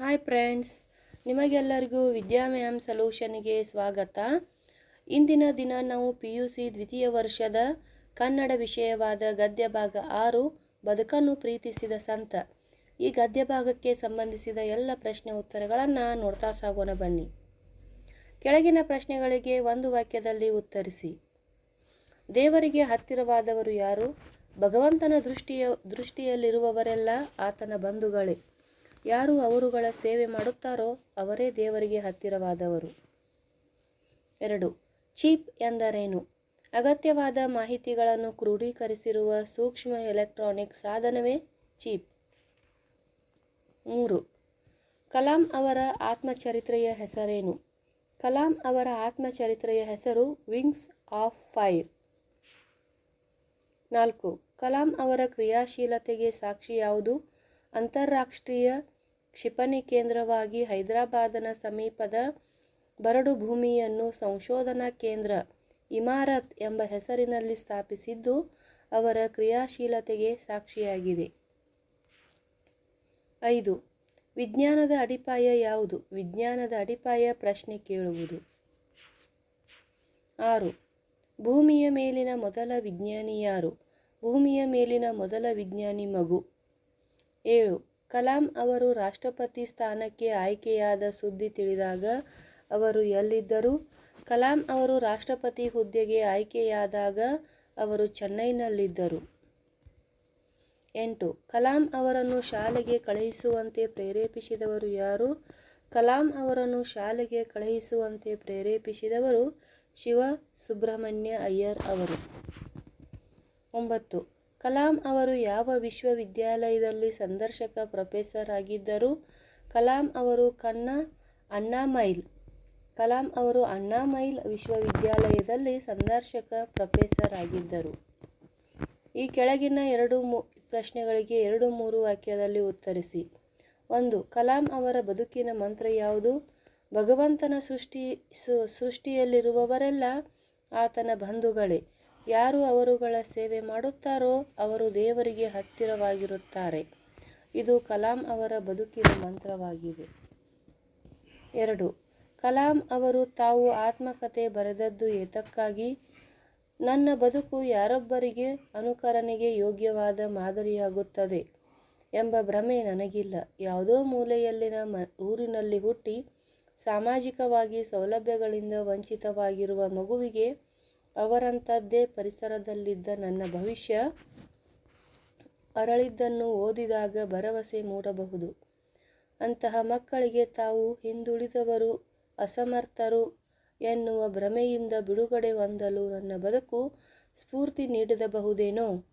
Hi friends ನಿಮಗೆಲ್ಲರಿಗೂ ವಿದ್ಯಾ ma'am ಸೊಲ್ಯೂಷನ್ಗೆ ಸ್ವಾಗತ. ಇಂದಿನ ದಿನ ನಾವು ಪಿ ಯು ಸಿ ದ್ವಿತೀಯ ವರ್ಷದ ಕನ್ನಡ ವಿಷಯವಾದ ಗದ್ಯ ಭಾಗ ಆರು, ಬದುಕನ್ನು ಪ್ರೀತಿಸಿದ ಸಂತ. ಈ ಗದ್ಯ ಭಾಗಕ್ಕೆ ಸಂಬಂಧಿಸಿದ ಎಲ್ಲ ಪ್ರಶ್ನೆ ಉತ್ತರಗಳನ್ನು ನೋಡ್ತಾ ಸಾಗೋಣ ಬನ್ನಿ. ಕೆಳಗಿನ ಪ್ರಶ್ನೆಗಳಿಗೆ ಒಂದು ವಾಕ್ಯದಲ್ಲಿ ಉತ್ತರಿಸಿ. ದೇವರಿಗೆ ಹತ್ತಿರವಾದವರು ಯಾರು? ಭಗವಂತನ ದೃಷ್ಟಿಯ, ದೃಷ್ಟಿಯಲ್ಲಿರುವವರೆಲ್ಲ ಆತನ ಬಂಧುಗಳೇ. ಯಾರು ಅವರುಗಳ ಸೇವೆ ಮಾಡುತ್ತಾರೋ ಅವರೇ ದೇವರಿಗೆ ಹತ್ತಿರವಾದವರು. ಎರಡು, ಚೀಪ್ ಎಂದರೇನು? ಅಗತ್ಯವಾದ ಮಾಹಿತಿಗಳನ್ನು ಕ್ರೋಢೀಕರಿಸಿರುವ ಸೂಕ್ಷ್ಮ ಎಲೆಕ್ಟ್ರಾನಿಕ್ ಸಾಧನವೇ ಚೀಪ್. ಮೂರು, ಕಲಾಂ ಅವರ ಆತ್ಮಚರಿತ್ರೆಯ ಹೆಸರೇನು? ಕಲಾಂ ಅವರ ಆತ್ಮಚರಿತ್ರೆಯ ಹೆಸರು ವಿಂಗ್ಸ್ ಆಫ್ ಫೈರ್. ನಾಲ್ಕು, ಕಲಾಂ ಅವರ ಕ್ರಿಯಾಶೀಲತೆಗೆ ಸಾಕ್ಷಿ ಯಾವುದು? ಅಂತಾರಾಷ್ಟ್ರೀಯ ಕ್ಷಿಪಣಿ ಕೇಂದ್ರವಾಗಿ ಹೈದರಾಬಾದನ ಸಮೀಪದ ಬರಡು ಭೂಮಿಯನ್ನು ಸಂಶೋಧನಾ ಕೇಂದ್ರ ಇಮಾರತ್ ಎಂಬ ಹೆಸರಿನಲ್ಲಿ ಸ್ಥಾಪಿಸಿದ್ದು, ಅವರ ಕ್ರಿಯಾಶೀಲತೆಗೆ ಸಾಕ್ಷಿಯಾಗಿದೆ. ಐದು, ವಿಜ್ಞಾನದ ಅಡಿಪಾಯ ಯಾವುದು? ವಿಜ್ಞಾನದ ಅಡಿಪಾಯ ಪ್ರಶ್ನೆ ಕೇಳುವುದು. ಆರು, ಭೂಮಿಯ ಮೇಲಿನ ಮೊದಲ ವಿಜ್ಞಾನಿ ಯಾರು? ಭೂಮಿಯ ಮೇಲಿನ ಮೊದಲ ವಿಜ್ಞಾನಿ ಮಗು. ಏಳು. ಕಲಾಂ ಅವರು ರಾಷ್ಟ್ರಪತಿ ಸ್ಥಾನಕ್ಕೆ ಆಯ್ಕೆಯಾದ ಸುದ್ದಿ ತಿಳಿದಾಗ ಅವರು ಎಲ್ಲಿದ್ದರು? ಕಲಾಂ ಅವರು ರಾಷ್ಟ್ರಪತಿ ಹುದ್ದೆಗೆ ಆಯ್ಕೆಯಾದಾಗ ಅವರು ಚೆನ್ನೈನಲ್ಲಿದ್ದರು. ಎಂಟು. ಕಲಾಂ ಅವರನ್ನು ಶಾಲೆಗೆ ಕಳುಹಿಸುವಂತೆ ಪ್ರೇರೇಪಿಸಿದವರು ಯಾರು? ಕಲಾಂ ಅವರನ್ನು ಶಾಲೆಗೆ ಕಳುಹಿಸುವಂತೆ ಪ್ರೇರೇಪಿಸಿದವರು ಶಿವ ಸುಬ್ರಹ್ಮಣ್ಯ ಅಯ್ಯರ್ ಅವರು. ಒಂಬತ್ತು. ಕಲಾಂ ಅವರು ಯಾವ ವಿಶ್ವವಿದ್ಯಾಲಯದಲ್ಲಿ ಸಂದರ್ಶಕ ಪ್ರೊಫೆಸರ್ ಆಗಿದ್ದರು? ಕಲಾಂ ಅವರು ಕಣ್ಣ ಅಣ್ಣಾಮೈಲ್. ಕಲಾಂ ಅವರು ಅಣ್ಣಾಮೈಲ್ ವಿಶ್ವವಿದ್ಯಾಲಯದಲ್ಲಿ ಸಂದರ್ಶಕ ಪ್ರೊಫೆಸರ್ ಆಗಿದ್ದರು. ಈ ಕೆಳಗಿನ ಎರಡು ಮೂ, ಪ್ರಶ್ನೆಗಳಿಗೆ ಎರಡು ಮೂರು ವಾಕ್ಯದಲ್ಲಿ ಉತ್ತರಿಸಿ. ಒಂದು, ಕಲಾಂ ಅವರ ಬದುಕಿನ ಮಂತ್ರ ಯಾವುದು? ಭಗವಂತನ ಸೃಷ್ಟಿ ಸೃಷ್ಟಿಯಲ್ಲಿರುವವರೆಲ್ಲ ಆತನ ಬಂಧುಗಳೇ. ಯಾರು ಅವರುಗಳ ಸೇವೆ ಮಾಡುತ್ತಾರೋ ಅವರು ದೇವರಿಗೆ ಹತ್ತಿರವಾಗಿರುತ್ತಾರೆ. ಇದು ಕಲಾಂ ಅವರ ಬದುಕಿನ ಮಂತ್ರವಾಗಿದೆ. ಎರಡು, ಕಲಾಂ ಅವರು ತಾವು ಆತ್ಮಕತೆ ಬರೆದದ್ದು ಏತಕ್ಕಾಗಿ? ನನ್ನ ಬದುಕು ಯಾರೊಬ್ಬರಿಗೆ ಅನುಕರಣೆಗೆ ಯೋಗ್ಯವಾದ ಮಾದರಿಯಾಗುತ್ತದೆ ಎಂಬ ಭ್ರಮೆ ನನಗಿಲ್ಲ. ಯಾವುದೋ ಮೂಲೆಯಲ್ಲಿನ ಮ, ಊರಿನಲ್ಲಿ ಹುಟ್ಟಿ ಸಾಮಾಜಿಕವಾಗಿ ಸೌಲಭ್ಯಗಳಿಂದ ವಂಚಿತವಾಗಿರುವ ಮಗುವಿಗೆ ಅವರಂಥದ್ದೇ ಪರಿಸರದಲ್ಲಿದ್ದ ನನ್ನ ಭವಿಷ್ಯ, ಅರಳಿದ್ದನ್ನು ಓದಿದಾಗ ಭರವಸೆ ಮೂಡಬಹುದು. ಅಂತಹ ಮಕ್ಕಳಿಗೆ ತಾವು ಹಿಂದುಳಿದವರು, ಅಸಮರ್ಥರು ಎನ್ನುವ ಭ್ರಮೆಯಿಂದ ಬಿಡುಗಡೆ ಹೊಂದಲು ನನ್ನ ಬದುಕು ಸ್ಫೂರ್ತಿ ನೀಡಬಹುದೇನೋ,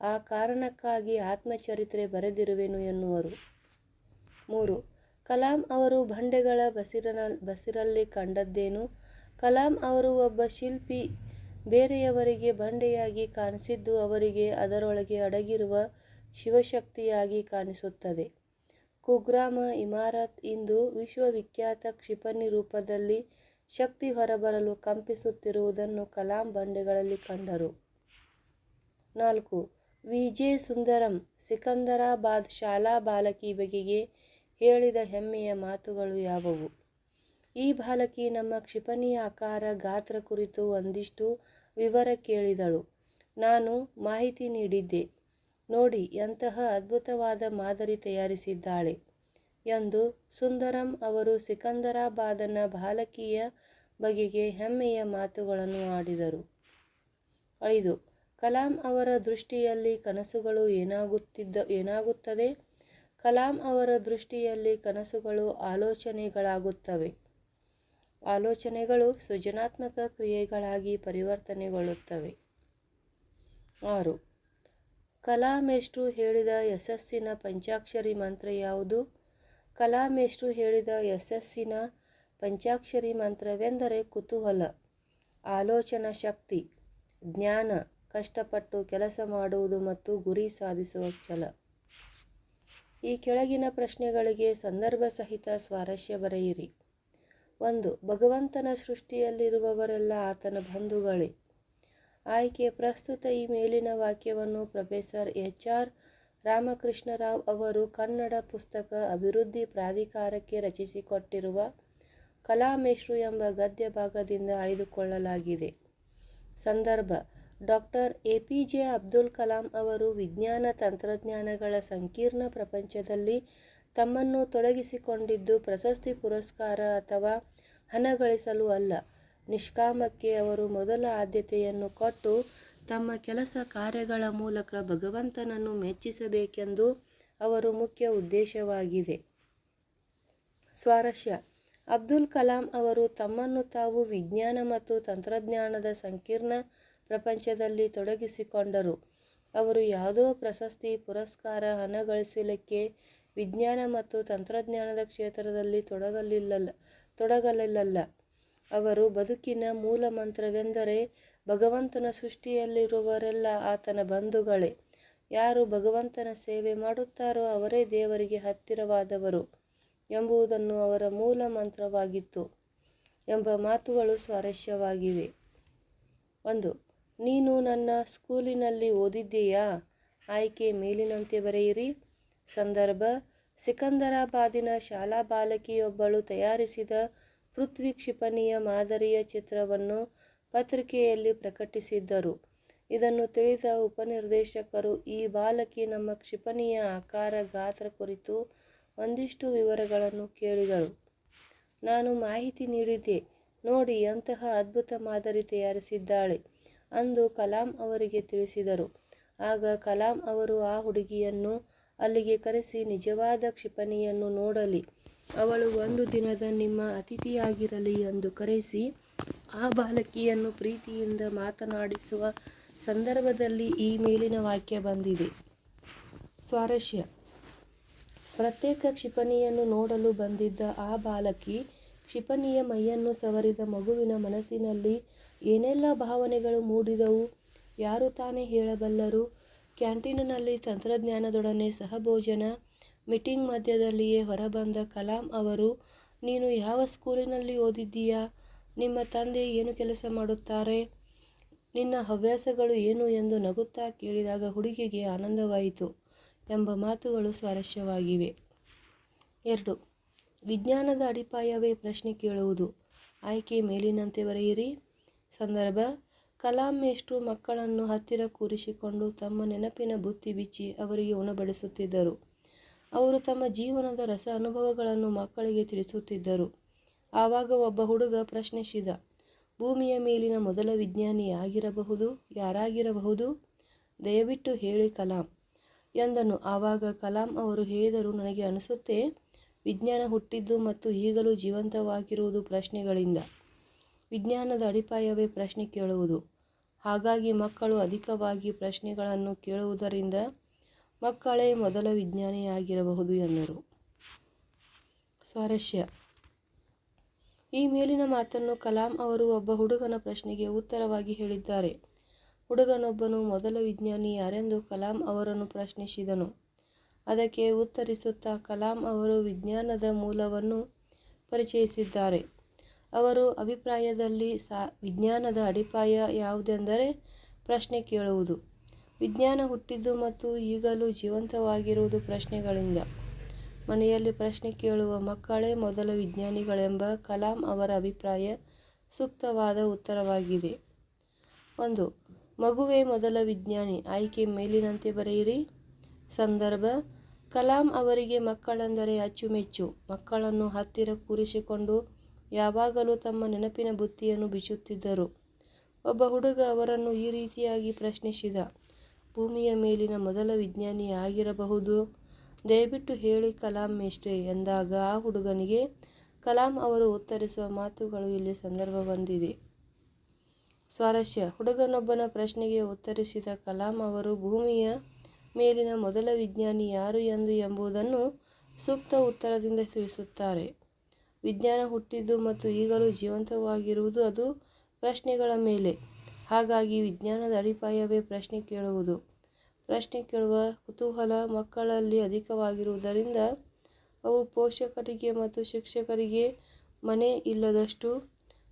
ಆ ಕಾರಣಕ್ಕಾಗಿ ಆತ್ಮಚರಿತ್ರೆ ಬರೆದಿರುವೆನು ಎನ್ನುವರು. ಮೂರು, ಕಲಾಂ ಅವರು ಬಂಡೆಗಳ ಬಸಿರನ, ಬಸಿರಲ್ಲಿ ಕಂಡದ್ದೇನು? ಕಲಾಂ ಅವರು ಒಬ್ಬ ಶಿಲ್ಪಿ ಬೇರೆಯವರಿಗೆ ಬಂಡೆಯಾಗಿ ಕಾಣಿಸಿದ್ದು ಅವರಿಗೆ ಅದರೊಳಗೆ ಅಡಗಿರುವ ಶಿವಶಕ್ತಿಯಾಗಿ ಕಾಣಿಸುತ್ತದೆ. ಕುಗ್ರಾಮ ಇಮಾರತ್ ಇಂದು ವಿಶ್ವವಿಖ್ಯಾತ ಕ್ಷಿಪಣಿ ರೂಪದಲ್ಲಿ ಶಕ್ತಿ ಹೊರಬರಲು ಕಂಪಿಸುತ್ತಿರುವುದನ್ನು ಕಲಾಂ ಬಂಡೆಗಳಲ್ಲಿ ಕಂಡರು. ನಾಲ್ಕು. ವಿಜೆ ಸುಂದರಂ, ಸಿಕಂದರಾಬಾದ್ ಶಾಲಾ ಬಾಲಕಿ ಬಗೆಗೆ ಹೇಳಿದ ಹೆಮ್ಮೆಯ ಮಾತುಗಳು ಯಾವುವು? ಈ ಬಾಲಕಿ ನಮ್ಮ ಕ್ಷಿಪಣಿಯ ಆಕಾರ, ಗಾತ್ರ ಕುರಿತು ಒಂದಿಷ್ಟು ವಿವರ ಕೇಳಿದಳು. ನಾನು ಮಾಹಿತಿ ನೀಡಿದ್ದೆ. ನೋಡಿ ಎಂತಹ ಅದ್ಭುತವಾದ ಮಾದರಿ ತಯಾರಿಸಿದ್ದಾಳೆ ಎಂದು ಸುಂದರಂ ಅವರು ಸಿಕಂದರಾಬಾದನ ಬಾಲಕಿಯ ಬಗೆಗೆ ಹೆಮ್ಮೆಯ ಮಾತುಗಳನ್ನು ಆಡಿದರು. ಐದು. ಕಲಾಂ ಅವರ ದೃಷ್ಟಿಯಲ್ಲಿ ಕನಸುಗಳು ಏನಾಗುತ್ತಿದ್ದ, ಏನಾಗುತ್ತದೆ? ಕಲಾಂ ಅವರ ದೃಷ್ಟಿಯಲ್ಲಿ ಕನಸುಗಳು ಆಲೋಚನೆಗಳಾಗುತ್ತವೆ. ಆಲೋಚನೆಗಳು ಸೃಜನಾತ್ಮಕ ಕ್ರಿಯೆಗಳಾಗಿ ಪರಿವರ್ತನೆಗೊಳ್ಳುತ್ತವೆ. ಆರು. ಕಲಾಮೆಷ್ಟ್ರು ಹೇಳಿದ ಯಶಸ್ಸಿನ ಪಂಚಾಕ್ಷರಿ ಮಂತ್ರ ಯಾವುದು? ಕಲಾಮೆಷ್ಟ್ರು ಹೇಳಿದ ಯಶಸ್ಸಿನ ಪಂಚಾಕ್ಷರಿ ಮಂತ್ರವೆಂದರೆ ಕುತೂಹಲ, ಆಲೋಚನಾ ಶಕ್ತಿ, ಜ್ಞಾನ, ಕಷ್ಟಪಟ್ಟು ಕೆಲಸ ಮಾಡುವುದು ಮತ್ತು ಗುರಿ ಸಾಧಿಸುವ ಛಲ. ಈ ಕೆಳಗಿನ ಪ್ರಶ್ನೆಗಳಿಗೆ ಸಂದರ್ಭ ಸಹಿತ ಸ್ವಾರಸ್ಯ ಬರೆಯಿರಿ. ಒಂದು, ಭಗವಂತನ ಸೃಷ್ಟಿಯಲ್ಲಿರುವವರೆಲ್ಲ ಆತನ ಬಂಧುಗಳೇ ಆಯ್ಕೆ, ಪ್ರಸ್ತುತ ಈ ಮೇಲಿನ ವಾಕ್ಯವನ್ನು ಪ್ರೊಫೆಸರ್ ಎಚ್ ಆರ್ ರಾಮಕೃಷ್ಣರಾವ್ ಅವರು ಕನ್ನಡ ಪುಸ್ತಕ ಅಭಿವೃದ್ಧಿ ಪ್ರಾಧಿಕಾರಕ್ಕೆ ರಚಿಸಿಕೊಟ್ಟಿರುವ ಕಲಾಮೇಶ್ರು ಎಂಬ ಗದ್ಯ ಭಾಗದಿಂದ ಆಯ್ದುಕೊಳ್ಳಲಾಗಿದೆ. ಸಂದರ್ಭ doctor A. P. J. Abdul Kalam ಅವರು ವಿಜ್ಞಾನ ತಂತ್ರಜ್ಞಾನಗಳ ಸಂಕೀರ್ಣ ಪ್ರಪಂಚದಲ್ಲಿ ತಮ್ಮನ್ನು ತೊಡಗಿಸಿಕೊಂಡಿದ್ದು ಪ್ರಶಸ್ತಿ ಪುರಸ್ಕಾರ ಅಥವಾ ಹಣ ಗಳಿಸಲು ಅಲ್ಲ. ನಿಷ್ಕಾಮಕ್ಕೆ ಅವರು ಮೊದಲ ಆದ್ಯತೆಯನ್ನು ಕೊಟ್ಟು ತಮ್ಮ ಕೆಲಸ ಕಾರ್ಯಗಳ ಮೂಲಕ ಭಗವಂತನನ್ನು ಮೆಚ್ಚಿಸಬೇಕೆಂದು ಅವರು ಮುಖ್ಯ ಉದ್ದೇಶವಾಗಿದೆ. ಸ್ವಾರಸ್ಯ ಅಬ್ದುಲ್ ಕಲಾಂ ಅವರು ತಮ್ಮನ್ನು ತಾವು ವಿಜ್ಞಾನ ಮತ್ತು ತಂತ್ರಜ್ಞಾನದ ಸಂಕೀರ್ಣ ಪ್ರಪಂಚದಲ್ಲಿ ತೊಡಗಿಸಿಕೊಂಡರು. ಅವರು ಯಾವುದೋ ಪ್ರಶಸ್ತಿ, ಪುರಸ್ಕಾರ, ಹಣ ಗಳಿಸಲಿಕ್ಕೆ ವಿಜ್ಞಾನ ಮತ್ತು ತಂತ್ರಜ್ಞಾನದ ಕ್ಷೇತ್ರದಲ್ಲಿ ತೊಡಗಲಿಲ್ಲ. ಅವರು ಬದುಕಿನ ಮೂಲ ಮಂತ್ರವೆಂದರೆ ಭಗವಂತನ ಸೃಷ್ಟಿಯಲ್ಲಿರುವವರೆಲ್ಲ ಆತನ ಬಂಧುಗಳೇ. ಯಾರು ಭಗವಂತನ ಸೇವೆ ಮಾಡುತ್ತಾರೋ ಅವರೇ ದೇವರಿಗೆ ಹತ್ತಿರವಾದವರು ಎಂಬುದನ್ನು ಅವರ ಮೂಲ ಮಂತ್ರವಾಗಿತ್ತು ಎಂಬ ಮಾತುಗಳು ಸ್ವಾರಸ್ಯವಾಗಿವೆ. ಒಂದು, ನೀನು ನನ್ನ ಸ್ಕೂಲಿನಲ್ಲಿ ಓದಿದ್ದೀಯಾ ಆಯ್ಕೆ ಮೇಲಿನಂತೆ ಬರೆಯಿರಿ. ಸಂದರ್ಭ ಸಿಕಂದರಾಬಾದಿನ ಶಾಲಾ ಬಾಲಕಿಯೊಬ್ಬಳು ತಯಾರಿಸಿದ ಪೃಥ್ವಿ ಕ್ಷಿಪಣಿಯ ಮಾದರಿಯ ಚಿತ್ರವನ್ನು ಪತ್ರಿಕೆಯಲ್ಲಿ ಪ್ರಕಟಿಸಿದ್ದರು. ಇದನ್ನು ತಿಳಿದ ಉಪನಿರ್ದೇಶಕರು ಈ ಬಾಲಕಿ ನಮ್ಮ ಕ್ಷಿಪಣಿಯ ಆಕಾರ, ಗಾತ್ರ ಕುರಿತು ಒಂದಿಷ್ಟು ವಿವರಗಳನ್ನು ಕೇಳಿದರು ನಾನು ಮಾಹಿತಿ ನೀಡಿದೆ. ನೋಡಿ ಎಂತಹ ಅದ್ಭುತ ಮಾದರಿ ತಯಾರಿಸಿದ್ದಾಳೆ ಅಂದು ಕಲಾಂ ಅವರಿಗೆ ತಿಳಿಸಿದರು. ಆಗ ಕಲಾಂ ಅವರು ಆ ಹುಡುಗಿಯನ್ನು ಅಲ್ಲಿಗೆ ಕರೆಸಿ ನಿಜವಾದ ಕ್ಷಿಪಣಿಯನ್ನು ನೋಡಲಿ, ಅವಳು ಒಂದು ದಿನದ ನಿಮ್ಮ ಅತಿಥಿಯಾಗಿರಲಿ ಎಂದು ಕರೆಸಿ ಆ ಬಾಲಕಿಯನ್ನು ಪ್ರೀತಿಯಿಂದ ಮಾತನಾಡಿಸುವ ಸಂದರ್ಭದಲ್ಲಿ ಈ ಮೇಲಿನ ವಾಕ್ಯ ಬಂದಿದೆ. ಸ್ವಾರಸ್ಯ ಪ್ರತ್ಯೇಕ ಕ್ಷಿಪಣಿಯನ್ನು ನೋಡಲು ಬಂದಿದ್ದ ಆ ಬಾಲಕಿ ಕ್ಷಿಪಣಿಯ ಮೈಯನ್ನು ಸವರಿದ ಮಗುವಿನ ಮನಸ್ಸಿನಲ್ಲಿ ಏನೆಲ್ಲ ಭಾವನೆಗಳು ಮೂಡಿದವು ಯಾರು ತಾನೇ ಹೇಳಬಲ್ಲರು. ಕ್ಯಾಂಟೀನಿನಲ್ಲಿ ತಂತ್ರಜ್ಞಾನದೊಡನೆ ಸಹಭೋಜನ, ಮೀಟಿಂಗ್ ಮಧ್ಯದಲ್ಲಿಯೇ ಹೊರಬಂದ ಕಲಾಂ ಅವರು ನೀನು ಯಾವ ಸ್ಕೂಲಿನಲ್ಲಿ ಓದಿದ್ದೀಯಾ, ನಿಮ್ಮ ತಂದೆ ಏನು ಕೆಲಸ ಮಾಡುತ್ತಾರೆ, ನಿನ್ನ ಹವ್ಯಾಸಗಳು ಏನು? ಎಂದು ನಗುತ್ತಾ ಕೇಳಿದಾಗ ಹುಡುಗಿಗೆ ಆನಂದವಾಯಿತು ಎಂಬ ಮಾತುಗಳು ಸ್ವಾರಸ್ಯವಾಗಿವೆ. ಎರಡು. ವಿಜ್ಞಾನದ ಅಡಿಪಾಯವೇ ಪ್ರಶ್ನೆ ಕೇಳುವುದು. ಆಯ್ಕೆ ಮೇಲಿನಂತೆ ಬರೆಯಿರಿ. ಸಂದರ್ಭ ಕಲಾಂ ಮೇಷ್ಟ್ರು ಮಕ್ಕಳನ್ನು ಹತ್ತಿರ ಕೂರಿಸಿಕೊಂಡು ತಮ್ಮ ನೆನಪಿನ ಬುತ್ತಿ ಬಿಚ್ಚಿ ಅವರಿಗೆ ಉಣಬಡಿಸುತ್ತಿದ್ದರು. ಅವರು ತಮ್ಮ ಜೀವನದ ರಸ ಅನುಭವಗಳನ್ನು ಮಕ್ಕಳಿಗೆ ತಿಳಿಸುತ್ತಿದ್ದರು. ಆವಾಗ ಒಬ್ಬ ಹುಡುಗ ಪ್ರಶ್ನಿಸಿದ, ಭೂಮಿಯ ಮೇಲಿನ ಮೊದಲ ವಿಜ್ಞಾನಿ ಆಗಿರಬಹುದು ಯಾರಾಗಿರಬಹುದು ದಯವಿಟ್ಟು ಹೇಳಿ ಕಲಾಂ ಎಂದನು. ಆವಾಗ ಕಲಾಂ ಅವರು ಹೇಳಿದರು, ನನಗೆ ಅನಿಸುತ್ತೆ, ವಿಜ್ಞಾನ ಹುಟ್ಟಿದ್ದು ಮತ್ತು ಈಗಲೂ ಜೀವಂತವಾಗಿರುವುದು ಪ್ರಶ್ನೆಗಳಿಂದ. ವಿಜ್ಞಾನದ ಅಡಿಪಾಯವೇ ಪ್ರಶ್ನೆ ಕೇಳುವುದು. ಹಾಗಾಗಿ ಮಕ್ಕಳು ಅಧಿಕವಾಗಿ ಪ್ರಶ್ನೆಗಳನ್ನು ಕೇಳುವುದರಿಂದ ಮಕ್ಕಳೇ ಮೊದಲ ವಿಜ್ಞಾನಿಯಾಗಿರಬಹುದು ಎಂದರು. ಸ್ವಾರಸ್ಯ ಈ ಮೇಲಿನ ಮಾತನ್ನು ಕಲಾಂ ಅವರು ಒಬ್ಬ ಹುಡುಗನ ಪ್ರಶ್ನೆಗೆ ಉತ್ತರವಾಗಿ ಹೇಳಿದ್ದಾರೆ. ಹುಡುಗನೊಬ್ಬನು ಮೊದಲ ವಿಜ್ಞಾನಿ ಯಾರೆಂದು ಕಲಾಂ ಅವರನ್ನು ಪ್ರಶ್ನಿಸಿದನು. ಅದಕ್ಕೆ ಉತ್ತರಿಸುತ್ತಾ ಕಲಾಂ ಅವರು ವಿಜ್ಞಾನದ ಮೂಲವನ್ನು ಪರಿಚಯಿಸಿದ್ದಾರೆ. ಅವರ ಅಭಿಪ್ರಾಯದಲ್ಲಿ ವಿಜ್ಞಾನದ ಅಡಿಪಾಯ ಯಾವುದೆಂದರೆ ಪ್ರಶ್ನೆ ಕೇಳುವುದು. ವಿಜ್ಞಾನ ಹುಟ್ಟಿದ್ದು ಮತ್ತು ಈಗಲೂ ಜೀವಂತವಾಗಿರುವುದು ಪ್ರಶ್ನೆಗಳಿಂದ. ಮನೆಯಲ್ಲಿ ಪ್ರಶ್ನೆ ಕೇಳುವ ಮಕ್ಕಳೇ ಮೊದಲ ವಿಜ್ಞಾನಿಗಳೆಂಬ ಕಲಾಂ ಅವರ ಅಭಿಪ್ರಾಯ ಸೂಕ್ತವಾದ ಉತ್ತರವಾಗಿದೆ. ಒಂದು, ಮಗುವೇ ಮೊದಲ ವಿಜ್ಞಾನಿ ಆಯ್ಕೆ ಮೇಲಿನಂತೆ ಬರೆಯಿರಿ. ಸಂದರ್ಭ, ಕಲಾಂ ಅವರಿಗೆ ಮಕ್ಕಳೆಂದರೆ ಅಚ್ಚುಮೆಚ್ಚು. ಮಕ್ಕಳನ್ನು ಹತ್ತಿರ ಕೂರಿಸಿಕೊಂಡು ಯಾವಾಗಲೂ ತಮ್ಮ ನೆನಪಿನ ಬುತ್ತಿಯನ್ನು ಬಿಚ್ಚುತ್ತಿದ್ದರು. ಒಬ್ಬ ಹುಡುಗ ಅವರನ್ನು ಈ ರೀತಿಯಾಗಿ ಪ್ರಶ್ನಿಸಿದ, ಭೂಮಿಯ ಮೇಲಿನ ಮೊದಲ ವಿಜ್ಞಾನಿ ಆಗಿರಬಹುದು ದಯವಿಟ್ಟು ಹೇಳಿ ಕಲಾಂ ಮೇಷ್ಟ್ರೇ ಎಂದಾಗ ಆ ಹುಡುಗನಿಗೆ, ಕಲಾಂ ಅವರು ಉತ್ತರಿಸುವ ಮಾತುಗಳು ಇಲ್ಲಿ ಸಂದರ್ಭ ಬಂದಿದೆ. ಸ್ವಾರಸ್ಯ ಹುಡುಗನೊಬ್ಬನ ಪ್ರಶ್ನೆಗೆ ಉತ್ತರಿಸಿದ ಕಲಾಂ ಅವರು, ಭೂಮಿಯ ಮೇಲಿನ ಮೊದಲ ವಿಜ್ಞಾನಿ ಯಾರು ಎಂದು ಎಂಬುದನ್ನು ಸೂಕ್ತ ಉತ್ತರದಿಂದ ತಿಳಿಸುತ್ತಾರೆ. ವಿಜ್ಞಾನ ಹುಟ್ಟಿದ್ದು ಮತ್ತು ಈಗಲೂ ಜೀವಂತವಾಗಿರುವುದು ಅದು ಪ್ರಶ್ನೆಗಳ ಮೇಲೆ. ಹಾಗಾಗಿ ವಿಜ್ಞಾನದ ಅಡಿಪಾಯವೇ ಪ್ರಶ್ನೆ ಕೇಳುವುದು. ಪ್ರಶ್ನೆ ಕೇಳುವ ಕುತೂಹಲ ಮಕ್ಕಳಲ್ಲಿ ಅಧಿಕವಾಗಿರುವುದರಿಂದ ಅವು ಪೋಷಕರಿಗೆ ಮತ್ತು ಶಿಕ್ಷಕರಿಗೆ ಮನೆ ಇಲ್ಲದಷ್ಟು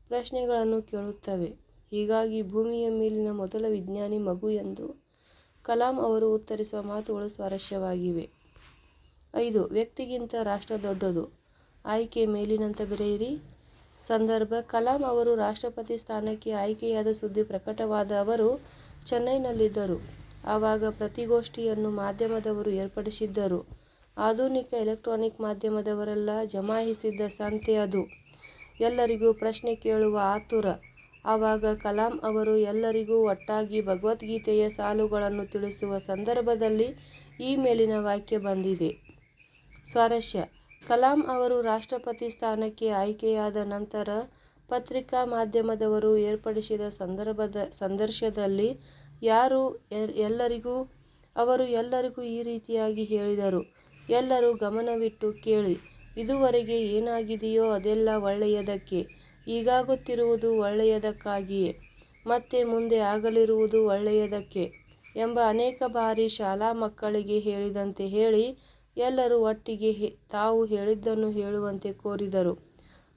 ಪ್ರಶ್ನೆಗಳನ್ನು ಕೇಳುತ್ತವೆ. ಹೀಗಾಗಿ ಭೂಮಿಯ ಮೇಲಿನ ಮೊದಲ ವಿಜ್ಞಾನಿ ಮಗು ಎಂದು ಕಲಾಂ ಅವರು ಉತ್ತರಿಸುವ ಮಾತುಗಳು ಸ್ವಾರಸ್ಯವಾಗಿವೆ. ಐದು. ವ್ಯಕ್ತಿಗಿಂತ ರಾಷ್ಟ್ರ ದೊಡ್ಡದು. ಆಯ್ಕೆ ಮೇಲಿನಂತೆ ಬರೆಯಿರಿ. ಸಂದರ್ಭ: ಕಲಾಂ ಅವರು ರಾಷ್ಟ್ರಪತಿ ಸ್ಥಾನಕ್ಕೆ ಆಯ್ಕೆಯಾದ ಸುದ್ದಿ ಪ್ರಕಟವಾದ ಅವರು ಚೆನ್ನೈನಲ್ಲಿದ್ದರು. ಆವಾಗ ಪ್ರತಿಗೋಷ್ಠಿಯನ್ನು ಮಾಧ್ಯಮದವರು ಏರ್ಪಡಿಸಿದ್ದರು. ಆಧುನಿಕ ಎಲೆಕ್ಟ್ರಾನಿಕ್ ಮಾಧ್ಯಮದವರೆಲ್ಲ ಜಮಾಯಿಸಿದ್ದ ಸಂತೆ ಅದು. ಎಲ್ಲರಿಗೂ ಪ್ರಶ್ನೆ ಕೇಳುವ ಆತುರ. ಆವಾಗ ಕಲಾಂ ಅವರು ಎಲ್ಲರಿಗೂ ಒಟ್ಟಾಗಿ ಭಗವದ್ಗೀತೆಯ ಸಾಲುಗಳನ್ನು ತಿಳಿಸುವ ಸಂದರ್ಭದಲ್ಲಿ ಈ ಮೇಲಿನ ವಾಕ್ಯ ಬಂದಿದೆ. ಸ್ವಾರಸ್ಯ: ಕಲಾಂ ಅವರು ರಾಷ್ಟ್ರಪತಿ ಸ್ಥಾನಕ್ಕೆ ಆಯ್ಕೆಯಾದ ನಂತರ ಪತ್ರಿಕಾ ಮಾಧ್ಯಮದವರು ಏರ್ಪಡಿಸಿದ ಸಂದರ್ಭದ ಸಂದರ್ಶನದಲ್ಲಿ ಅವರು ಎಲ್ಲರಿಗೂ ಈ ರೀತಿಯಾಗಿ ಹೇಳಿದರು. ಎಲ್ಲರೂ ಗಮನವಿಟ್ಟು ಕೇಳಿ. ಇದುವರೆಗೆ ಏನಾಗಿದೆಯೋ ಅದೆಲ್ಲ ಒಳ್ಳೆಯದಕ್ಕೆ. ಈಗಾಗುತ್ತಿರುವುದು ಒಳ್ಳೆಯದಕ್ಕಾಗಿಯೇ. ಮತ್ತೆ ಮುಂದೆ ಆಗಲಿರುವುದು ಒಳ್ಳೆಯದಕ್ಕೆ ಎಂಬ ಅನೇಕ ಬಾರಿ ಶಾಲಾ ಮಕ್ಕಳಿಗೆ ಹೇಳಿದಂತೆ ಹೇಳಿ, ಎಲ್ಲರೂ ಒಟ್ಟಿಗೆ ತಾವು ಹೇಳಿದ್ದನ್ನು ಹೇಳುವಂತೆ ಕೋರಿದರು.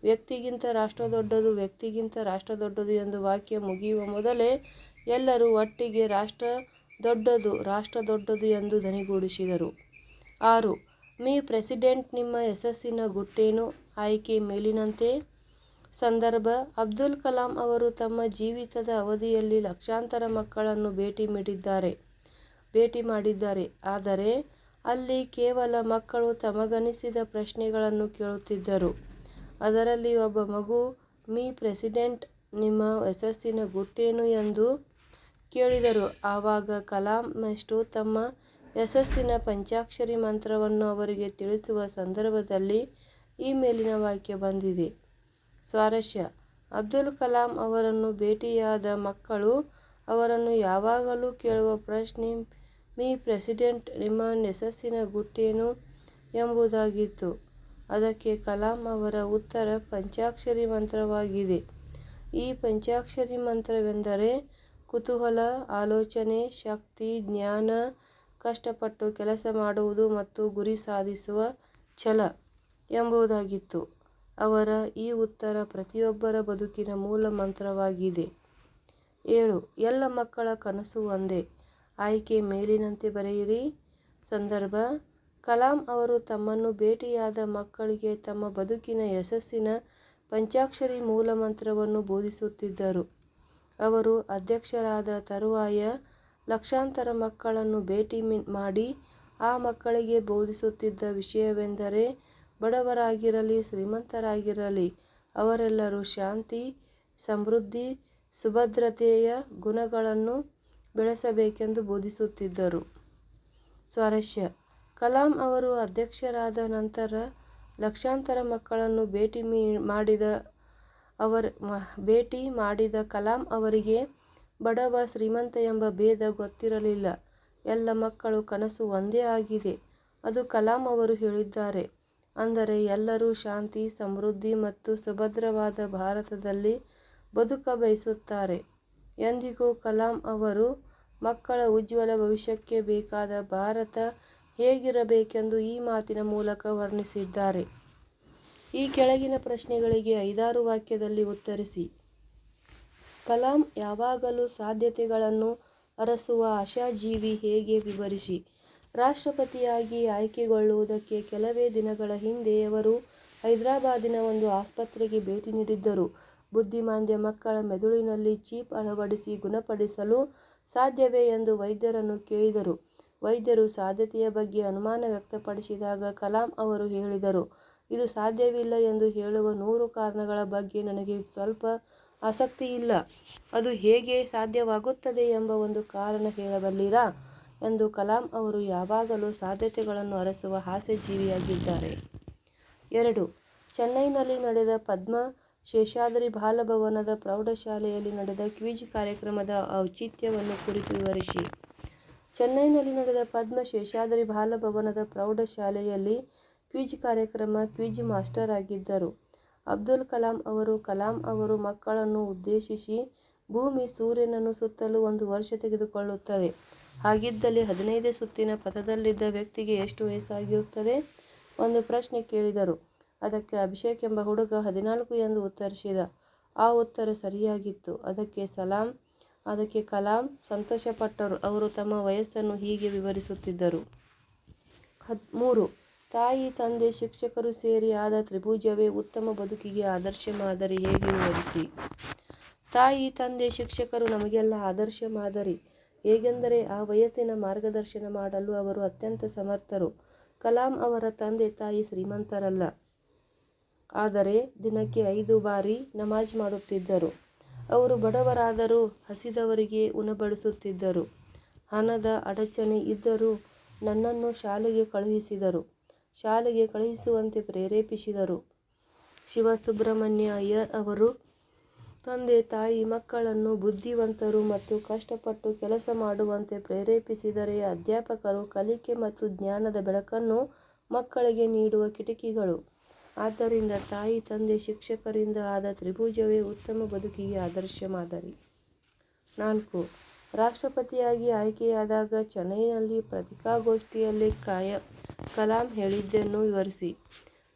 ವ್ಯಕ್ತಿಗಿಂತ ರಾಷ್ಟ್ರ ದೊಡ್ಡದು, ವ್ಯಕ್ತಿಗಿಂತ ರಾಷ್ಟ್ರ ದೊಡ್ಡದು ಎಂದು ವಾಕ್ಯ ಮುಗಿಯುವ ಮೊದಲೇ ಎಲ್ಲರೂ ಒಟ್ಟಿಗೆ ರಾಷ್ಟ್ರ ದೊಡ್ಡದು ರಾಷ್ಟ್ರ ದೊಡ್ಡದು ಎಂದು ಧ್ವನಿಗೂಡಿಸಿದರು. ಆರು. ಮಿ ಪ್ರೆಸಿಡೆಂಟ್ ನಿಮ್ಮ ಯಶಸ್ಸಿನ ಗುಟ್ಟೇನು? ಆಯ್ಕೆ ಮೇಲಿನಂತೆ. ಸಂದರ್ಭ: ಅಬ್ದುಲ್ ಕಲಾಂ ಅವರು ತಮ್ಮ ಜೀವಿತದ ಅವಧಿಯಲ್ಲಿ ಲಕ್ಷಾಂತರ ಮಕ್ಕಳನ್ನು ಭೇಟಿ ಮಾಡಿದ್ದಾರೆ. ಆದರೆ ಅಲ್ಲಿ ಕೇವಲ ಮಕ್ಕಳು ತಮಗನಿಸಿದ ಪ್ರಶ್ನೆಗಳನ್ನು ಕೇಳುತ್ತಿದ್ದರು. ಅದರಲ್ಲಿ ಒಬ್ಬ ಮಗು, ಮಿ ಪ್ರೆಸಿಡೆಂಟ್, ನಿಮ್ಮ ಯಶಸ್ಸಿನ ಗುಟ್ಟೇನು ಎಂದು ಕೇಳಿದರು. ಆವಾಗ ಕಲಾಂ ತಮ್ಮ ಯಶಸ್ಸಿನ ಪಂಚಾಕ್ಷರಿ ಮಂತ್ರವನ್ನು ಅವರಿಗೆ ತಿಳಿಸುವ ಸಂದರ್ಭದಲ್ಲಿ ಈ ಮೇಲಿನ ವಾಕ್ಯ ಬಂದಿದೆ. ಸ್ವಾರಸ್ಯ: ಅಬ್ದುಲ್ ಕಲಾಂ ಅವರನ್ನು ಭೇಟಿಯಾದ ಮಕ್ಕಳು ಅವರನ್ನು ಯಾವಾಗಲೂ ಕೇಳುವ ಪ್ರಶ್ನೆ ಮಿ ಪ್ರೆಸಿಡೆಂಟ್ ನಿಮ್ಮ ಯಶಸ್ಸಿನ ಗುಟ್ಟೇನು ಎಂಬುದಾಗಿತ್ತು. ಅದಕ್ಕೆ ಕಲಾಂ ಅವರ ಉತ್ತರ ಪಂಚಾಕ್ಷರಿ ಮಂತ್ರವಾಗಿದೆ. ಈ ಪಂಚಾಕ್ಷರಿ ಮಂತ್ರವೆಂದರೆ ಕುತೂಹಲ, ಆಲೋಚನೆ, ಶಕ್ತಿ, ಜ್ಞಾನ, ಕಷ್ಟಪಟ್ಟು ಕೆಲಸ ಮಾಡುವುದು ಮತ್ತು ಗುರಿ ಸಾಧಿಸುವ ಛಲ ಎಂಬುದಾಗಿತ್ತು. ಅವರ ಈ ಉತ್ತರ ಪ್ರತಿಯೊಬ್ಬರ ಬದುಕಿನ ಮೂಲ ಮಂತ್ರವಾಗಿದೆ. ಏಳು. ಎಲ್ಲ ಮಕ್ಕಳ ಕನಸು ಒಂದೇ. ಆಯ್ಕೆ ಮೇಲಿನಂತೆ ಬರೆಯಿರಿ. ಸಂದರ್ಭ: ಕಲಾಂ ಅವರು ತಮ್ಮನ್ನು ಭೇಟಿಯಾದ ಮಕ್ಕಳಿಗೆ ತಮ್ಮ ಬದುಕಿನ ಯಶಸ್ಸಿನ ಪಂಚಾಕ್ಷರಿ ಮೂಲಮಂತ್ರವನ್ನು ಬೋಧಿಸುತ್ತಿದ್ದರು. ಅವರು ಅಧ್ಯಕ್ಷರಾದ ತರುವಾಯ ಲಕ್ಷಾಂತರ ಮಕ್ಕಳನ್ನು ಭೇಟಿ ಮಾಡಿ ಆ ಮಕ್ಕಳಿಗೆ ಬೋಧಿಸುತ್ತಿದ್ದ ವಿಷಯವೆಂದರೆ ಬಡವರಾಗಿರಲಿ ಶ್ರೀಮಂತರಾಗಿರಲಿ ಅವರೆಲ್ಲರೂ ಶಾಂತಿ, ಸಮೃದ್ಧಿ, ಸುಭದ್ರತೆಯ ಗುಣಗಳನ್ನು ಬೆಳೆಸಬೇಕೆಂದು ಬೋಧಿಸುತ್ತಿದ್ದರು. ಸ್ವಾರಸ್ಯ: ಕಲಾಂ ಅವರು ಅಧ್ಯಕ್ಷರಾದ ನಂತರ ಲಕ್ಷಾಂತರ ಮಕ್ಕಳನ್ನು ಭೇಟಿ ಮಾಡಿದ ಅವರ ಭೇಟಿ ಮಾಡಿದ ಕಲಾಂ ಅವರಿಗೆ ಬಡವ ಶ್ರೀಮಂತ ಎಂಬ ಭೇದ ಗೊತ್ತಿರಲಿಲ್ಲ. ಎಲ್ಲ ಮಕ್ಕಳು ಕನಸು ಒಂದೇ ಆಗಿದೆ. ಅದು ಕಲಾಂ ಅವರು ಹೇಳಿದ್ದಾರೆ. ಅಂದರೆ ಎಲ್ಲರೂ ಶಾಂತಿ, ಸಮೃದ್ಧಿ ಮತ್ತು ಸುಭದ್ರವಾದ ಭಾರತದಲ್ಲಿ ಬದುಕ ಬಯಸುತ್ತಾರೆ. ಎಂದಿಗೂ ಕಲಾಂ ಅವರು ಮಕ್ಕಳ ಉಜ್ವಲ ಭವಿಷ್ಯಕ್ಕೆ ಬೇಕಾದ ಭಾರತ ಹೇಗಿರಬೇಕೆಂದು ಈ ಮಾತಿನ ಮೂಲಕ ವರ್ಣಿಸಿದ್ದಾರೆ. ಈ ಕೆಳಗಿನ ಪ್ರಶ್ನೆಗಳಿಗೆ ಐದಾರು ವಾಕ್ಯದಲ್ಲಿ ಉತ್ತರಿಸಿ. ಕಲಾಂ ಯಾವಾಗಲೂ ಸಾಧ್ಯತೆಗಳನ್ನು ಅರಸುವ ಆಶಾಜೀವಿ ಹೇಗೆ ವಿವರಿಸಿ. ರಾಷ್ಟ್ರಪತಿಯಾಗಿ ಆಯ್ಕೆಗೊಳ್ಳುವುದಕ್ಕೆ ಕೆಲವೇ ದಿನಗಳ ಹಿಂದೆ ಅವರು ಹೈದರಾಬಾದಿನ ಒಂದು ಆಸ್ಪತ್ರೆಗೆ ಭೇಟಿ ನೀಡಿದ್ದರು. ಬುದ್ಧಿಮಾಂದ್ಯ ಮಕ್ಕಳ ಮೆದುಳಿನಲ್ಲಿ ಚೀಪ್ ಅಳವಡಿಸಿ ಗುಣಪಡಿಸಲು ಸಾಧ್ಯವೇ ಎಂದು ವೈದ್ಯರನ್ನು ಕೇಳಿದರು. ವೈದ್ಯರು ಸಾಧ್ಯತೆಯ ಬಗ್ಗೆ ಅನುಮಾನ ವ್ಯಕ್ತಪಡಿಸಿದಾಗ ಕಲಾಂ ಅವರು ಹೇಳಿದರು, ಇದು ಸಾಧ್ಯವಿಲ್ಲ ಎಂದು ಹೇಳುವ ನೂರು ಕಾರಣಗಳ ಬಗ್ಗೆ ನನಗೆ ಸ್ವಲ್ಪ ಆಸಕ್ತಿ ಇಲ್ಲ ಅದು ಹೇಗೆ ಸಾಧ್ಯವಾಗುತ್ತದೆ ಎಂಬ ಒಂದು ಕಾರಣ ಹೇಳಬಲ್ಲಿರಾ ಎಂದು ಕಲಾಂ ಅವರು ಯಾವಾಗಲೂ ಸಾಧ್ಯತೆಗಳನ್ನು ಅರಸುವ ಹಾಸ್ಯಜೀವಿಯಾಗಿದ್ದಾರೆ. ಎರಡು. ಚೆನ್ನೈನಲ್ಲಿ ನಡೆದ ಪದ್ಮ ಶೇಷಾದ್ರಿ ಬಾಲಭವನದ ಪ್ರೌಢಶಾಲೆಯಲ್ಲಿ ನಡೆದ ಕ್ವಿಜ್ ಕಾರ್ಯಕ್ರಮದ ಔಚಿತ್ಯವನ್ನು ಕುರಿತು ವಿವರಿಸಿ. ಚೆನ್ನೈನಲ್ಲಿ ನಡೆದ ಪದ್ಮ ಶೇಷಾದ್ರಿ ಬಾಲಭವನದ ಪ್ರೌಢಶಾಲೆಯಲ್ಲಿ ಕ್ವಿಜ್ ಕಾರ್ಯಕ್ರಮ ಕ್ವಿಜ್ ಮಾಸ್ಟರ್ ಆಗಿದ್ದರು ಅಬ್ದುಲ್ ಕಲಾಂ ಅವರು. ಕಲಾಂ ಅವರು ಮಕ್ಕಳನ್ನು ಉದ್ದೇಶಿಸಿ ಭೂಮಿ ಸೂರ್ಯನನ್ನು ಸುತ್ತಲು ಒಂದು ವರ್ಷ ತೆಗೆದುಕೊಳ್ಳುತ್ತದೆ. ಹಾಗಿದ್ದಲ್ಲಿ ಹದಿನೈದೇ ಸುತ್ತಿನ ಪಥದಲ್ಲಿದ್ದ ವ್ಯಕ್ತಿಗೆ ಎಷ್ಟು ವಯಸ್ಸಾಗಿರುತ್ತದೆ ಒಂದು ಪ್ರಶ್ನೆ ಕೇಳಿದರು. ಅದಕ್ಕೆ ಅಭಿಷೇಕ್ ಎಂಬ ಹುಡುಗ ಹದಿನಾಲ್ಕು ಎಂದು ಉತ್ತರಿಸಿದ. ಆ ಉತ್ತರ ಸರಿಯಾಗಿತ್ತು. ಅದಕ್ಕೆ ಸಲಾಂ ಅದಕ್ಕೆ ಕಲಾಂ ಸಂತೋಷಪಟ್ಟರು. ಅವರು ತಮ್ಮ ವಯಸ್ಸನ್ನು ಹೀಗೆ ವಿವರಿಸುತ್ತಿದ್ದರು. ಮೂರು. ತಾಯಿ, ತಂದೆ, ಶಿಕ್ಷಕರು ಸೇರಿ ಆದ ತ್ರಿಭುಜವೇ ಉತ್ತಮ ಬದುಕಿಗೆ ಆದರ್ಶ ಮಾದರಿ ಹೇಗೆ ವಿವರಿಸಿ. ತಾಯಿ, ತಂದೆ, ಶಿಕ್ಷಕರು ನಮಗೆಲ್ಲ ಆದರ್ಶ ಮಾದರಿ. ಹೇಗೆಂದರೆ ಆ ವಯಸ್ಸಿನ ಮಾರ್ಗದರ್ಶನ ಮಾಡಲು ಅವರು ಅತ್ಯಂತ ಸಮರ್ಥರು. ಕಲಾಂ ಅವರ ತಂದೆ ತಾಯಿ ಶ್ರೀಮಂತರಲ್ಲ. ಆದರೆ ದಿನಕ್ಕೆ ಐದು ಬಾರಿ ನಮಾಜ್ ಮಾಡುತ್ತಿದ್ದರು. ಅವರು ಬಡವರಾದರೂ ಹಸಿದವರಿಗೆ ಉಣಬಡಿಸುತ್ತಿದ್ದರು. ಹಣದ ಅಡಚಣೆ ಇದ್ದರೂ ನನ್ನನ್ನು ಶಾಲೆಗೆ ಕಳುಹಿಸಿದರು. ಶಾಲೆಗೆ ಕಳುಹಿಸುವಂತೆ ಪ್ರೇರೇಪಿಸಿದರು. ಶಿವಸುಬ್ರಹ್ಮಣ್ಯ ಅಯ್ಯರ್ ಅವರು ತಂದೆ, ತಾಯಿ, ಮಕ್ಕಳನ್ನು ಬುದ್ಧಿವಂತರು ಮತ್ತು ಕಷ್ಟಪಟ್ಟು ಕೆಲಸ ಮಾಡುವಂತೆ ಪ್ರೇರೇಪಿಸಿದರೆ ಅಧ್ಯಾಪಕರು ಕಲಿಕೆ ಮತ್ತು ಜ್ಞಾನದ ಬೆಳಕನ್ನು ಮಕ್ಕಳಿಗೆ ನೀಡುವ ಕಿಟಕಿಗಳು. ಆದ್ದರಿಂದ ತಾಯಿ, ತಂದೆ, ಶಿಕ್ಷಕರಿಂದ ಆದ ತ್ರಿಭುಜವೇ ಉತ್ತಮ ಬದುಕಿಗೆ ಆದರ್ಶ ಮಾದರಿ. ನಾಲ್ಕು. ರಾಷ್ಟ್ರಪತಿಯಾಗಿ ಆಯ್ಕೆಯಾದಾಗ ಚೆನ್ನೈನಲ್ಲಿ ಪತ್ರಿಕಾಗೋಷ್ಠಿಯಲ್ಲಿ ಕಲಾಂ ಹೇಳಿದ್ದನ್ನು ವಿವರಿಸಿ.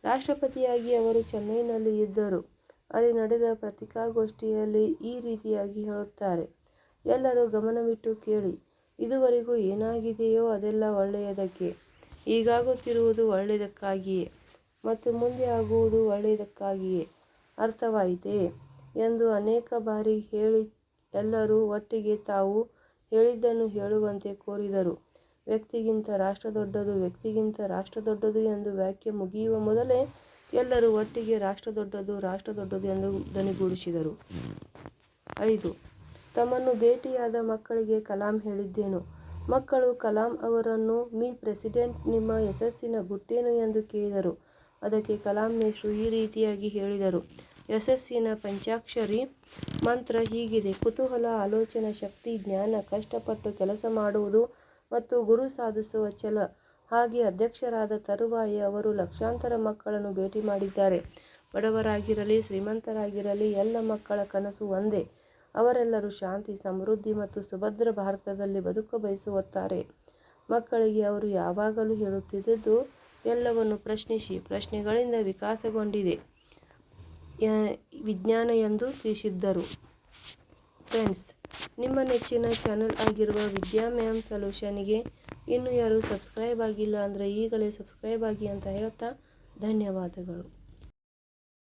ರಾಷ್ಟ್ರಪತಿಯಾಗಿ ಅವರು ಚೆನ್ನೈನಲ್ಲಿ ಇದ್ದರು. ಅಲ್ಲಿ ನಡೆದ ಪತ್ರಿಕಾಗೋಷ್ಠಿಯಲ್ಲಿ ಈ ರೀತಿಯಾಗಿ ಹೇಳುತ್ತಾರೆ. ಎಲ್ಲರೂ ಗಮನವಿಟ್ಟು ಕೇಳಿ. ಇದುವರೆಗೂ ಏನಾಗಿದೆಯೋ ಅದೆಲ್ಲ ಒಳ್ಳೆಯದಕ್ಕೆ. ಈಗಾಗುತ್ತಿರುವುದು ಒಳ್ಳೆಯದಕ್ಕಾಗಿಯೇ ಮತ್ತು ಮುಂದೆ ಆಗುವುದು ಒಳ್ಳೆಯದಕ್ಕಾಗಿಯೇ. ಅರ್ಥವಾಯಿತೆ ಎಂದು ಅನೇಕ ಬಾರಿ ಹೇಳಿ ಎಲ್ಲರೂ ಒಟ್ಟಿಗೆ ತಾವು ಹೇಳಿದ್ದನ್ನು ಹೇಳುವಂತೆ ಕೋರಿದರು. ವ್ಯಕ್ತಿಗಿಂತ ರಾಷ್ಟ್ರ ದೊಡ್ಡದು ವ್ಯಕ್ತಿಗಿಂತ ರಾಷ್ಟ್ರ ದೊಡ್ಡದು ಎಂದು ವ್ಯಾಖ್ಯೆ ಮುಗಿಯುವ ಮೊದಲೇ ಎಲ್ಲರೂ ಒಟ್ಟಿಗೆ ರಾಷ್ಟ್ರ ದೊಡ್ಡದು ರಾಷ್ಟ್ರ ದೊಡ್ಡದು ಎಂದು ಧ್ವನಿಗೂಡಿಸಿದರು. ಐದು. ತಮ್ಮನ್ನು ಭೇಟಿಯಾದ ಮಕ್ಕಳಿಗೆ ಕಲಾಂ ಹೇಳಿದ್ದೇನು. ಮಕ್ಕಳು ಕಲಾಂ ಅವರನ್ನು ಮೀ ಪ್ರೆಸಿಡೆಂಟ್ ನಿಮ್ಮ ಯಶಸ್ಸಿನ ಗುಟ್ಟೇನು ಎಂದು ಕೇಳಿದರು. ಅದಕ್ಕೆ ಕಲಾಂ ಮೇಷ್ಟ್ರು ಈ ರೀತಿಯಾಗಿ ಹೇಳಿದರು. ಯಶಸ್ಸಿನ ಪಂಚಾಕ್ಷರಿ ಮಂತ್ರ ಹೀಗಿದೆ ಕುತೂಹಲ, ಆಲೋಚನಾ ಶಕ್ತಿ, ಜ್ಞಾನ, ಕಷ್ಟಪಟ್ಟು ಕೆಲಸ ಮಾಡುವುದು ಮತ್ತು ಗುರು ಸಾಧಿಸುವ ಛಲ. ಹಾಗೆ ಅಧ್ಯಕ್ಷರಾದ ತರುವಾಯಿ ಅವರು ಲಕ್ಷಾಂತರ ಮಕ್ಕಳನ್ನು ಭೇಟಿ ಮಾಡಿದ್ದಾರೆ. ಬಡವರಾಗಿರಲಿ ಶ್ರೀಮಂತರಾಗಿರಲಿ ಎಲ್ಲ ಮಕ್ಕಳ ಕನಸು ಒಂದೇ. ಅವರೆಲ್ಲರೂ ಶಾಂತಿ, ಸಮೃದ್ಧಿ ಮತ್ತು ಸುಭದ್ರ ಭಾರತದಲ್ಲಿ ಬದುಕಬಯಸುತ್ತಾರೆ. ಮಕ್ಕಳಿಗೆ ಅವರು ಯಾವಾಗಲೂ ಹೇಳುತ್ತಿದ್ದುದು ಎಲ್ಲವನ್ನೂ ಪ್ರಶ್ನಿಸಿ. ಪ್ರಶ್ನೆಗಳಿಂದ ವಿಕಾಸಗೊಂಡಿದೆ ವಿಜ್ಞಾನ ಎಂದು ತಿಳಿಸಿದ್ದರು. ಫ್ರೆಂಡ್ಸ್, ನಿಮ್ಮ ನೆಚ್ಚಿನ ಚಾನಲ್ ಆಗಿರುವ ವಿದ್ಯಾ ಮ್ಯಾಮ್ ಸೊಲ್ಯೂಷನ್ಗೆ ಇನ್ನೂ ಯಾರು ಸಬ್ಸ್ಕ್ರೈಬ್ ಆಗಿಲ್ಲ ಅಂದರೆ ಈಗಲೇ ಸಬ್ಸ್ಕ್ರೈಬ್ ಆಗಿ ಅಂತ ಹೇಳ್ತಾ ಧನ್ಯವಾದಗಳು.